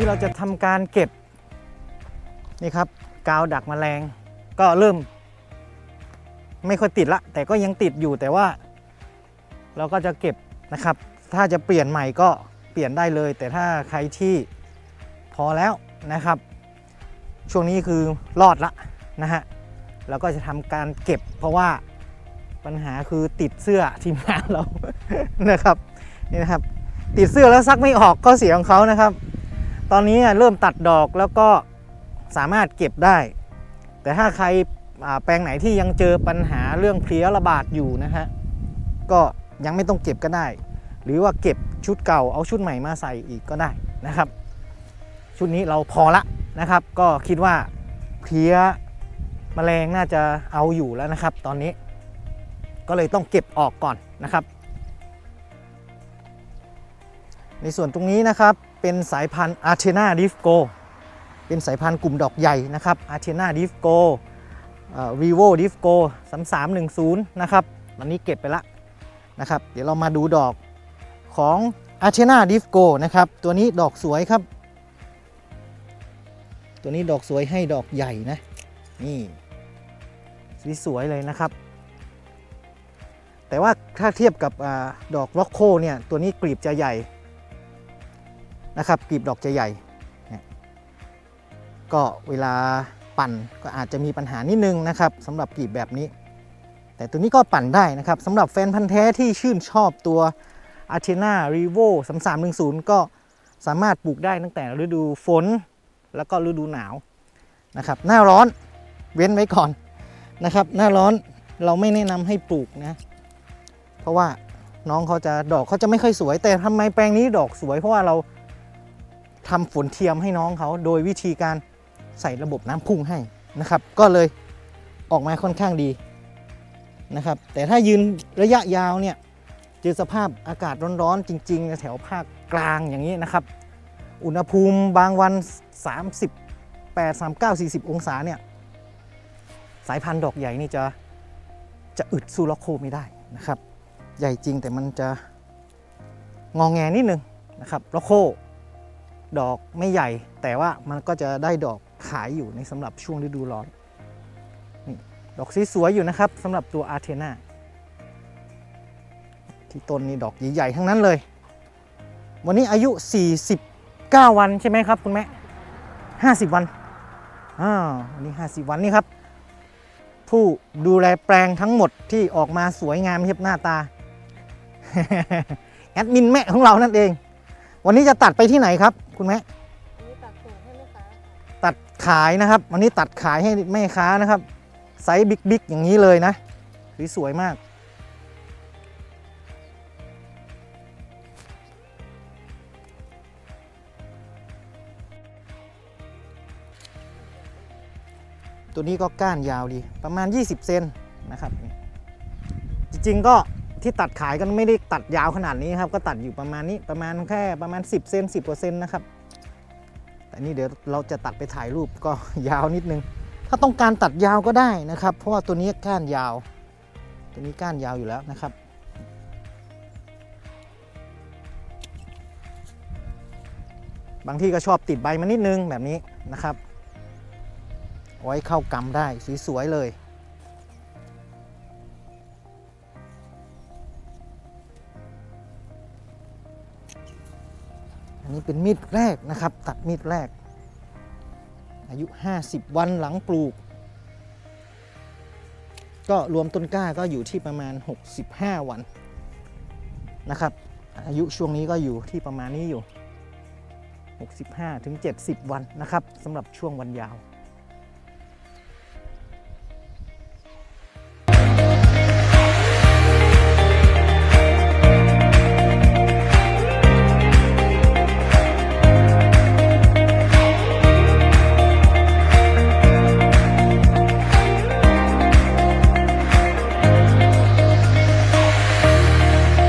นี้เราจะทำการเก็บนี่ครับกาวดักแมลงก็เริ่ม ไม่ค่อยติดละ แต่ก็ยังติดอยู่แต่ว่า เราก็จะเก็บนะครับ ถ้าจะเปลี่ยนใหม่ก็เปลี่ยนได้เลย แต่ถ้าใครที่พอแล้วนะครับ ช่วงนี้คือรอดละนะฮะเราก็จะทำการเก็บ เพราะว่าปัญหาคือติดเสื้อทีมงานเรานะครับนี่นะครับ ติดเสื้อแล้วซักไม่ออกก็เสียของเขานะครับ ตอนนี้เริ่มตัดดอกแล้วก็สามารถเก็บได้ แต่ถ้าใครแปลงไหนที่ยังเจอปัญหาเรื่องเพลี้ยระบาดอยู่นะฮะก็ยังไม่ต้องเก็บก็ได้ หรือว่าเก็บชุดเก่าเอาชุดใหม่มาใส่อีกก็ได้นะครับ ชุดนี้เราพอละนะครับ ก็คิดว่าเพลี้ยแมลงน่าจะเอาอยู่แล้วนะครับ ตอนนี้ก็เลยต้องเก็บออกก่อนนะครับ ในส่วนตรงนี้นะครับ เป็นสายพันธุ์ a r t e n a d i f g o เป็นสายพันธุ์กลุ่มดอกใหญ่นะครับ a r t e n a d i f g o v i v o d i f g o 3310นะครับวันนี้เก็บไปละนะครับ เดี๋ยวเรามาดูดอกของ a r t e n a d i f g o นะครับ ตัวนี้ดอกสวยครับ ตัวนี้ดอกสวยให้ดอกใหญ่นะ นี่สีสวยเลยนะครับ แต่ว่าถ้าเทียบกับอดอกล็อกโคเนี่ย ตัวนี้กลีบจะใหญ่ นะครับกลีบดอกจะใหญ่เนี่ยก็เวลาปั่นก็อาจจะมีปัญหานิดนึงนะครับสำหรับกลีบแบบนี้ แต่ตัวนี้ก็ปั่นได้นะครับสำหรับแฟนพันธ์แท้ที่ชื่นชอบตัว a r t e n a r e v o 3310 ก็สามารถปลูกได้ตั้งแต่ฤดูฝนแล้วก็ฤดูหนาวนะครับหน้าร้อนเว้นไว้ก่อนนะครับ หน้าร้อนเราไม่แนะนำให้ปลูกนะ เพราะว่าน้องเขาจะดอกเขาจะไม่ค่อยสวย แต่ทำไมแปลงนี้ดอกสวยเพราะว่าเรา ทำฝนเทียมให้น้องเขา โดยวิธีการใส่ระบบน้ำพุ่งให้นะครับ ก็เลยออกมาค่อนข้างดีนะครับ แต่ถ้ายืนระยะยาวเนี่ยเจอสภาพอากาศร้อนๆจริงๆแถวภาคกลางอย่างนี้นะครับ อุณหภูมิบางวัน 38 39 40 องศาเนี่ยสายพันธุ์ดอกใหญ่นี่จะจะอึดสู้ล็อกโคไม่ได้นะครับ ใหญ่จริงแต่มันจะงองแงนิดนึงนะครับล็อกโค ดอกไม่ใหญ่ แต่ว่ามันก็จะได้ดอกขายอยู่ในสำหรับช่วงฤดูร้อนนี่ดอกสวยอยู่นะครับสำหรับตัวอาร์เทนาที่ต้นนี้ดอกใหญ่ๆทั้งนั้นเลย วันนี้อายุ 49 วันใช่ไหมครับคุณแม่50 วันอ่าวันนี้ 50 วันนี่ครับ ผู้ดูแลแปลงทั้งหมดที่ออกมาสวยงามเทียบหน้าตาแอดมินแม่ของเรานั่นเอง วันนี้จะตัดไปที่ไหนครับ คุณแม่อันนี้ตัดส่งให้ลูกค้าค่ะตัดขายนะครับ วันนี้ตัดขายให้แม่ค้านะครับไซส์บิ๊กๆอย่างนี้เลยนะสวยๆมาก ตัวนี้ก็ก้านยาวดีประมาณ 20 เซนนะครับนี่จริงๆก็ ที่ตัดขายก็ไม่ได้ตัดยาวขนาดนี้ครับ ก็ตัดอยู่ประมาณนี้ประมาณแค่ประมาณ 10 เซน10กว่าเซนนะครับแต่นี่เดี๋ยวเราจะตัดไปถ่ายรูปก็ยาวนิดนึง ถ้าต้องการตัดยาวก็ได้นะครับ เพราะว่าตัวนี้ก้านยาว ตัวนี้ก้านยาวอยู่แล้วนะครับบางที่ก็ชอบติดใบมานิดนึงแบบนี้นะครับ ไว้เข้ากำได้สวยๆเลย นี้เป็นมีดแรกนะครับ ตัดมีดแรก อายุ 50 วันหลังปลูก ก็รวมต้นกล้าก็อยู่ที่ประมาณ 65 วันนะครับ อายุช่วงนี้ก็อยู่ที่ประมาณนี้อยู่ 65ถึง70 วันนะครับสำหรับช่วงวันยาว